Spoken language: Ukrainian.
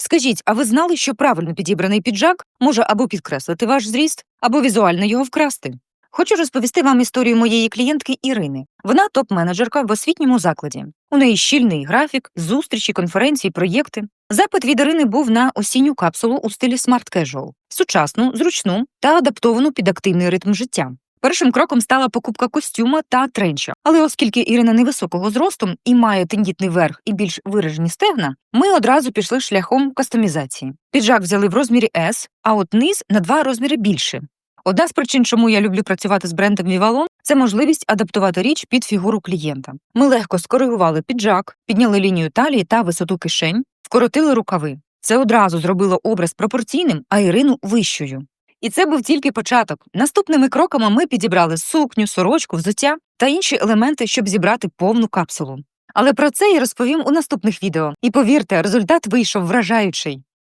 Скажіть, а ви знали, що правильно підібраний піджак може або підкреслити ваш зріст, або візуально його вкрасти? Хочу розповісти вам історію моєї клієнтки Ірини. Вона топ-менеджерка в освітньому закладі. У неї щільний графік, зустрічі, конференції, проєкти. Запит від Ірини був на осінню капсулу у стилі Casual. сучасну, зручну та адаптовану під активний ритм життя. Першим кроком стала покупка костюма та тренча. Але оскільки Ірина невисокого зросту і має тендітний верх і більш виражені стегна, ми одразу пішли шляхом кастомізації. Піджак взяли в розмірі S, а от низ на два розміри більше. Одна з причин, чому я люблю працювати з брендом Vivalon, це можливість адаптувати річ під фігуру клієнта. Ми легко скоригували піджак, підняли лінію талії та висоту кишень, вкоротили рукави. Це одразу зробило образ пропорційним, а Ірину вищою. І це був тільки початок. Наступними кроками ми підібрали сукню, сорочку, взуття та інші елементи, щоб зібрати повну капсулу. Але про це я розповім у наступних відео. І повірте, результат вийшов вражаючий.